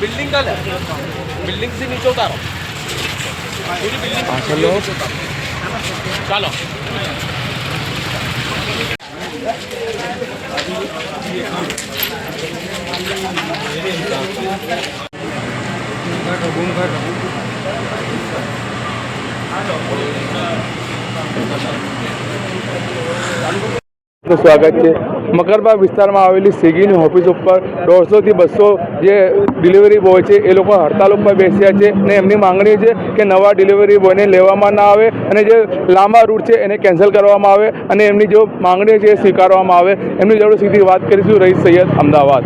Building का building से नीचे उतारो पूरी बिल्डिंग चलो चलो નું સ્વાગત છે. મકરબાગ વિસ્તારમાં આવેલી સ્વિગીની ઓફિસ ઉપર દોઢસોથી બસો જે ડિલિવરી બોય છે, એ લોકો હડતાલ ઉપર બેસ્યા છે અને એમની માંગણી છે કે નવા ડિલિવરી બોયને લેવામાં ના આવે અને જે લાંબા રૂટ છે, એને કેન્સલ કરવામાં આવે અને એમની જો માંગણી છે, એ સ્વીકારવામાં આવે. એમની જરૂર સીધી વાત કરીશું. રહીશ સૈયદ અમદાવાદ.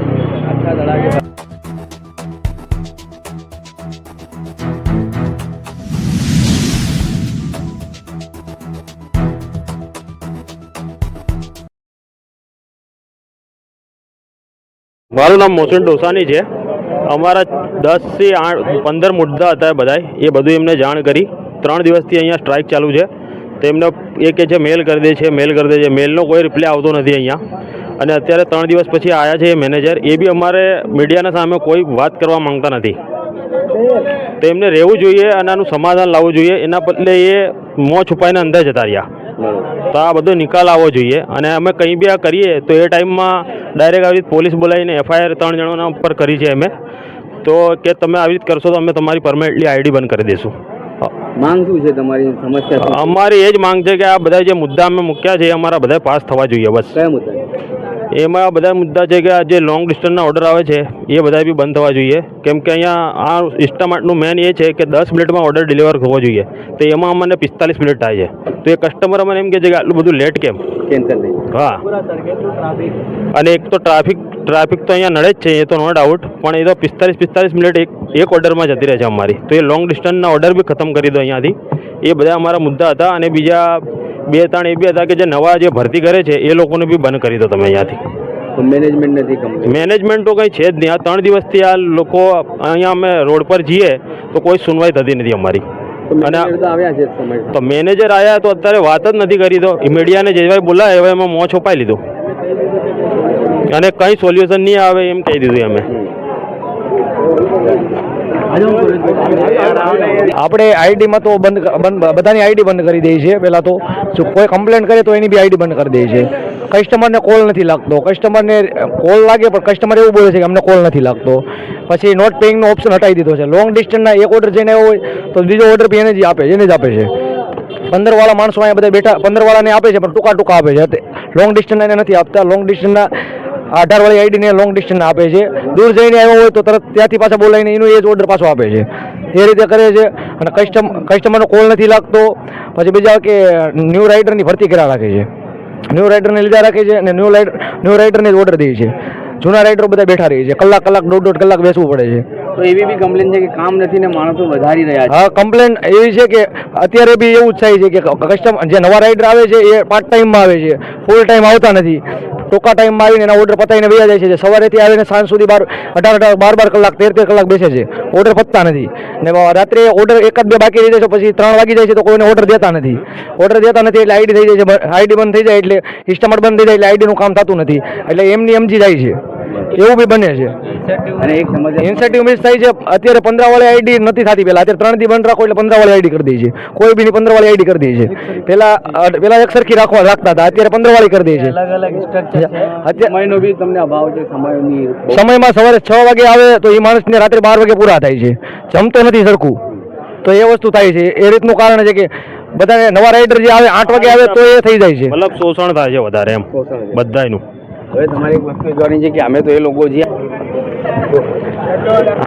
મારું નામ મોહસિન ડોસાની છે. અમારા દસથી આઠ, પંદર મુદ્દા હતા બધાય. એ બધું એમને જાણ કરી. ત્રણ દિવસથી અહીંયા સ્ટ્રાઇક ચાલુ છે. તેમને એ કે છે, મેલ કરી દે છે, મેલ કરી દે છે. મેલનો કોઈ રિપ્લાય આવતો નથી અહીંયા. અને અત્યારે ત્રણ દિવસ પછી આવ્યા છે એ મેનેજર એ બી અમારે મીડિયાના સામે કોઈ વાત કરવા માંગતા નથી. તો એમને રહેવું જોઈએ અને આનું સમાધાન લાવવું જોઈએ. એના બદલે એ મોં છુપાઈને અંદર જતા રહ્યા. તો આ બધો નિકાલ આવવો જોઈએ. અને અમે કંઈ બી આ કરીએ તો એ ટાઈમમાં ડાયરેક્ટ આવી રીતે પોલીસ બોલાવીને એફઆઈઆર ત્રણ જણાના ઉપર કરી છે અમે. તો કે તમે આવી રીતે કરશો તો અમે તમારી પરમનન્ટલી આઈડી બંધ કરી દઈશું માંગ શું છે તમારી સમસ્યા અમારી એ જ માંગ છે કે આ બધા જે મુદ્દા અમે મૂક્યા છે એ અમારા બધા પાસ થવા જોઈએ બસ. કયા મુદ્દા? એમાં બધા મુદ્દા છે કે આ જે લોંગ ડિસ્ટન્સના ઓર્ડર આવે છે એ બધા બી બંધ થવા જોઈએ. કેમ કે અહીંયા આ ઇન્સ્ટામાર્ટનું મેન એ છે કે દસ મિનિટમાં ઓર્ડર ડિલિવર થવો જોઈએ. તો એમાં અમને પિસ્તાલીસ મિનિટ થાય છે. તો એ કસ્ટમર અમને એમ કહે છે કે આટલું બધું લેટ કેમ? કેન્સલ હા. અને એક તો ટ્રાફિક ટ્રાફિક તો અહીંયા નડે જ છે એ તો નો ડાઉટ પણ એ તો પિસ્તાલીસ પિસ્તાલીસ મિનિટ એક એક ઓર્ડરમાં જતી રહે છે અમારી. તો એ લોંગ ડિસ્ટન્સના ઓર્ડર બી ખતમ કરી દો અહીંયાથી. એ બધા અમારા મુદ્દા હતા અને બીજા બે ત્રણ એ બી હતા કે જે નવા જે ભરતી કરે છે એ લોકોને બી બંધ કરી દો તમે અહીંયાથી. મેનેજમેન્ટ નથી કંપની મેનેજમેન્ટ તો કંઈ છે જ નહીં. આ ત્રણ દિવસથી આ લોકો અહીંયા અમે રોડ પર જઈએ તો કોઈ સુનવાઈ થતી નથી અમારી. તો અને મેનેજર તો આવ્યા છે સમય. તો મેનેજર આવ્યા તો અત્યારે વાત જ નથી કરી તો મીડિયાને જે ભાઈ બોલાય હવે એમાં મોં છોપાઈ લીધું. અને કંઈ સોલ્યુશન નહીં આવે એમ કહી દીધું અમે. આપણે આઈડીમાં તો બંધ બંધ બધાની આઈડી બંધ કરી દઈએ છીએ. પહેલાં તો જો કોઈ કમ્પ્લેન કરે તો એની બી આઈડી બંધ કરી દે છે. કસ્ટમરને કોલ નથી લાગતો. કસ્ટમરને કોલ લાગે પણ કસ્ટમર એવું બોલે છે કે અમને કોલ નથી લાગતો. પછી નોટ પેઇંગનો ઓપ્શન હટાવી દીધો છે. લોંગ ડિસ્ટન્સના એક ઓર્ડર જઈને આવ્યો હોય તો બીજો ઓર્ડર બી એને જ આપે એને જ આપે છે. પંદરવાળા માણસો અહીંયા બધા બેઠા, પંદરવાળાને આપે છે, પણ ટૂંકા ટૂંકા આપે છે. લોંગ ડિસ્ટન્સના એને નથી આપતા. લોંગ ડિસ્ટન્સના આધારવાળી આઈડીને લોંગ ડિસ્ટન્સ આપે છે. દૂર જઈને આવ્યો હોય તો તરત ત્યાંથી પાછા બોલાવીને એનું એ જ ઓર્ડર પાછો આપે છે. એ રીતે કરે છે અને કસ્ટમ કસ્ટમરનો કોલ નથી લાગતો. પછી બીજા કે ન્યૂ રાઇડરની ભરતી કરા રાખે છે. ન્યૂ રાઇડરને લીધા રાખે છે અને ન્યૂ રાઇડર ન્યૂ રાઇડરને જ ઓર્ડર દે છે. જૂના રાઇડરો બધા બેઠા રહે છે. કલાક કલાક દોઢ દોઢ કલાક બેસવું પડે છે. તો એવી બી કમ્પ્લેન છે કે કામ નથી ને માણસો વધારી રહ્યા છે. હા કમ્પ્લેન એવી છે કે અત્યારે બી એવું જ થાય છે કે કસ્ટમર જે નવા રાઇડર આવે છે એ પાર્ટ ટાઈમમાં આવે છે. ફૂલ ટાઈમ આવતા નથી. ટૂંકા ટાઈમમાં આવીને એના ઓર્ડર પતાવીને વયા જાય છે. જે સવારેથી આવીને સાંજ સુધી બાર અઢાર અઢાર બાર બાર કલાક, તેર તેર કલાક બેસે છે. ઓર્ડર પતતા નથી. ને રાત્રે ઓર્ડર એક જ બે બાકી રહી જાય છે પછી ત્રણ વાગી જાય છે, તો કોઈને ઓર્ડર દેતા નથી. ઓર્ડર દેતા નથી એટલે આઈડી થઈ જાય છે આઈડી બંધ થઈ જાય એટલે કસ્ટમર બંધ થઈ જાય એટલે આઈડીનું કામ થતું નથી. એટલે એમની એમજી જાય છે. એવું બી બને છે. અને એક ઇન્સેન્ટિવ મિસ થાય છે. અત્યારે પંદર વાળી આઈડી નથી થતી પહેલા. અત્યારે ત્રણ દી બંધ રાખો એટલે પંદર વાળી આઈડી કરી દે છે. કોઈ બી પંદર વાળી આઈડી કરી દે છે. પેલા અ, પેલા એક સરખી રાખવા રાખતા હતા. અત્યારે પંદર વાળી કરી દે છે. અત્યારે સમયનો બી તમને અભાવ છે. સમયની સમયમાં સવારે છ વાગે આવે તો એ માણસને રાત્રે બાર વાગે પૂરા થાય છે. જમતો નથી સરખું. તો એ વસ્તુ થાય છે. એ રીતનું કારણ છે કે બધા નવા રાઇડર જે આવે આઠ વાગે આવે તો એ થઈ જાય છે. મતલબ શોષણ થાય છે વધારે એમ. બધાયનું. હવે તમારી એક વસ્તુ જોવાની છે કે અમે તો એ લોકો જે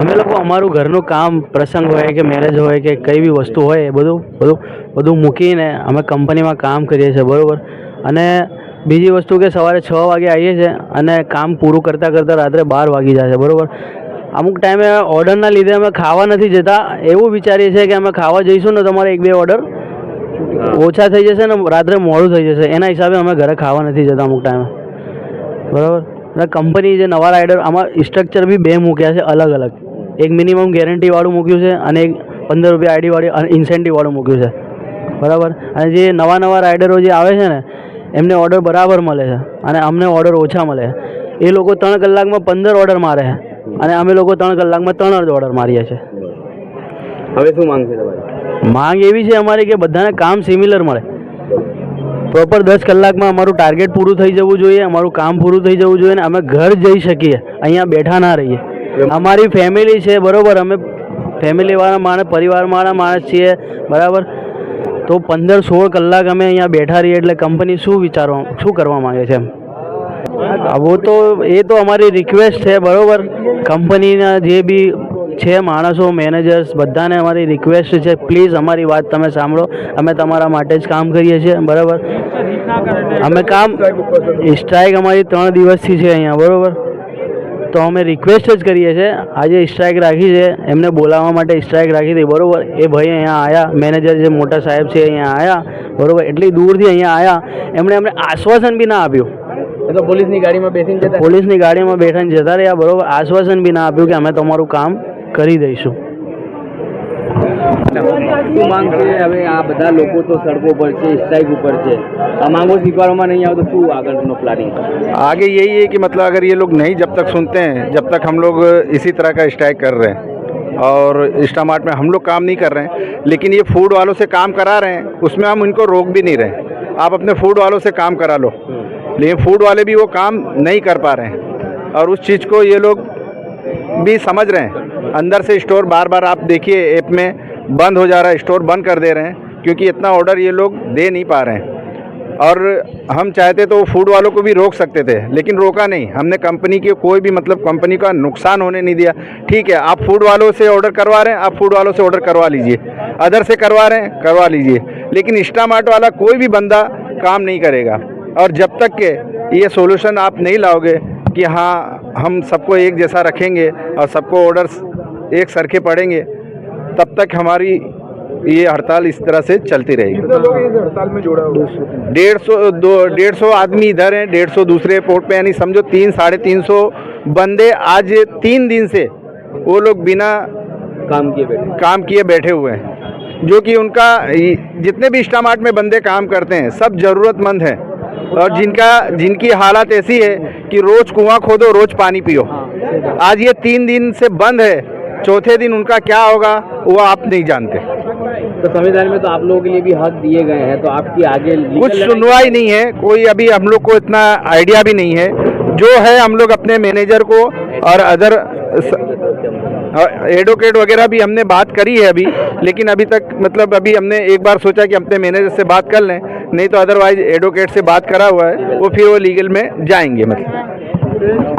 અમે લોકો અમારું ઘરનું કામ પ્રસંગ હોય કે મેરેજ હોય કે કઈ બી વસ્તુ હોય એ બધું બધું બધું મૂકીને અમે કંપનીમાં કામ કરીએ છીએ બરાબર? અને બીજી વસ્તુ કે સવારે છ વાગે આવીએ છીએ અને કામ પૂરું કરતાં કરતાં રાત્રે બાર વાગી જાય છે બરાબર? અમુક ટાઈમે ઓર્ડરના લીધે અમે ખાવા નથી જતા. એવું વિચારીએ છીએ કે અમે ખાવા જઈશું ને તમારે એક બે ઓર્ડર? ઓછા થઈ જશે ને રાત્રે મોડું થઈ જશે. એના હિસાબે અમે ઘરે ખાવા નથી જતા અમુક ટાઈમે. બરાબર? અને કંપની જે નવા રાઇડર આમાં સ્ટ્રક્ચર બી બે મૂક્યા છે અલગ અલગ. એક મિનિમમ ગેરંટીવાળું મૂક્યું છે અને એક પંદર રૂપિયા આઈડીવાળી ઇન્સેન્ટિવવાળું મૂક્યું છે. બરાબર? અને જે નવા નવા રાઇડરો જે આવે છે ને એમને ઓર્ડર બરાબર મળે છે અને અમને ઓર્ડર ઓછા મળે છે. એ લોકો ત્રણ કલાકમાં પંદર ઓર્ડર મારે છે અને અમે લોકો ત્રણ કલાકમાં ત્રણ જ ઓર્ડર મારીએ છીએ. હવે શું માંગ છે તમારી? માંગ એવી છે અમારી કે બધાને કામ સિમિલર મળે. પ્રોપર દસ કલાકમાં અમારું ટાર્ગેટ પૂરું થઈ જવું જોઈએ અમારું કામ પૂરું થઈ જવું જોઈએ ને અમે ઘર જઈ શકીએ અહીંયા બેઠા ના રહીએ અમારી ફેમિલી છે બરાબર અમે ફેમિલીવાળા માણસ પરિવારવાળા માણસ છીએ બરાબર તો પંદર સોળ કલાક અમે અહીંયા બેઠા રહીએ એટલે કંપની શું વિચારવા શું કરવા માગે છે એમ આવો તો એ તો અમારી રિક્વેસ્ટ છે બરાબર કંપનીના જે બી છે માણસો મેનેજર્સ બધાને અમારી રિક્વેસ્ટ છે. પ્લીઝ અમારી વાત તમે સાંભળો. અમે તમારા માટે જ કામ કરીએ છીએ બરાબર? અમે કામ સ્ટ્રાઇક અમારી ત્રણ દિવસથી છે અહીંયા બરોબર? તો અમે રિક્વેસ્ટ જ કરીએ છીએ. આજે સ્ટ્રાઇક રાખી છે એમને બોલાવવા માટે સ્ટ્રાઇક રાખી હતી બરોબર? એ ભાઈ અહીંયા આવ્યા મેનેજર જે મોટા સાહેબ છે અહીંયા આવ્યા બરોબર? એટલી દૂરથી અહીંયા આવ્યા એમણે અમને આશ્વાસન બી ના આપ્યું. તો પોલીસની ગાડીમાં બેસીને જતા પોલીસની ગાડીમાં બેઠાને જતા રહ્યા બરોબર? આશ્વાસન બી ના આપ્યું કે અમે તમારું કામ કરી દઈશું શું માંગ છે હવે આ બધા લોકો તો સડકો પર છે સ્ટ્રાઇક ઉપર છે આ માંગો સ્વીકારવામાં નહીં આવે તો શું આગળનો પ્લાનિંગ आगे यही है कि मतलब अगर ये लोग नहीं जब तक सुनते हैं जब तक हम लोग इसी तरह का स्ट्राइक कर रहे हैं और इंस्टामार्ट में हम लोग काम नहीं कर रहे हैं लेकिन ये फूड वालों से काम करा रहे हैं उसमें हम इनको रोक भी नहीं रहे आप अपने फूड वालों से काम करा लो लेकिन फूड वाले भी वो काम नहीं कर पा रहे हैं और उस चीज़ को ये लोग भी समझ रहे हैं। अंदर से स्टोर बार बार आप देखिए, ऐप में बंद हो जा रहा है, स्टोर बंद कर दे रहे हैं, क्योंकि इतना ऑर्डर ये लोग दे नहीं पा रहे हैं। और हम चाहते तो फ़ूड वालों को भी रोक सकते थे, लेकिन रोका नहीं। हमने कंपनी के कोई भी मतलब कंपनी का नुकसान होने नहीं दिया। ठीक है, आप फ़ूड वालों से ऑर्डर करवा रहे हैं, आप फ़ूड वालों से ऑर्डर करवा लीजिए। अदर से करवा रहे हैं, करवा लीजिए। लेकिन इंस्टामार्ट वाला कोई भी बंदा काम नहीं करेगा। और जब तक के ये सोल्यूशन आप नहीं लाओगे कि हाँ हम सबको एक जैसा रखेंगे और सबको ऑर्डर्स एक सर के पड़ेंगे तब तक हमारी ये हड़ताल इस तरह से चलती रहेगी। हड़ताल में जोड़ा हुआ? डेढ़ सौ दो डेढ़ सौ आदमी इधर हैं डेढ़ सौ दूसरे पोर्ट पे यानी समझो तीन साढ़े तीन सौ बंदे आज तीन दिन से वो लोग बिना काम किए बैठे काम किए बैठे हुए हैं। जो कि उनका जितने भी स्टामार्ट में बंदे काम करते हैं सब ज़रूरतमंद हैं। और जिनका जिनकी हालत ऐसी है कि रोज़ कुआँ खोदो रोज़ पानी पियो। आज ये तीन दिन से बंद है चौथे दिन उनका क्या होगा वो आप नहीं जानते। तो संविधान में तो आप लोगों के लिए भी हक दिए गए हैं तो आपकी आगे कुछ सुनवाई नहीं है कोई अभी हम लोग को इतना आइडिया भी नहीं है। जो है हम लोग अपने मैनेजर को और अदर एडवोकेट वगैरह भी हमने बात करी है अभी लेकिन अभी तक मतलब अभी हमने एक बार सोचा कि अपने मैनेजर से बात कर लें। नहीं तो अदरवाइज एडवोकेट से बात करा हुआ है वो फिर वो लीगल में जाएंगे मतलब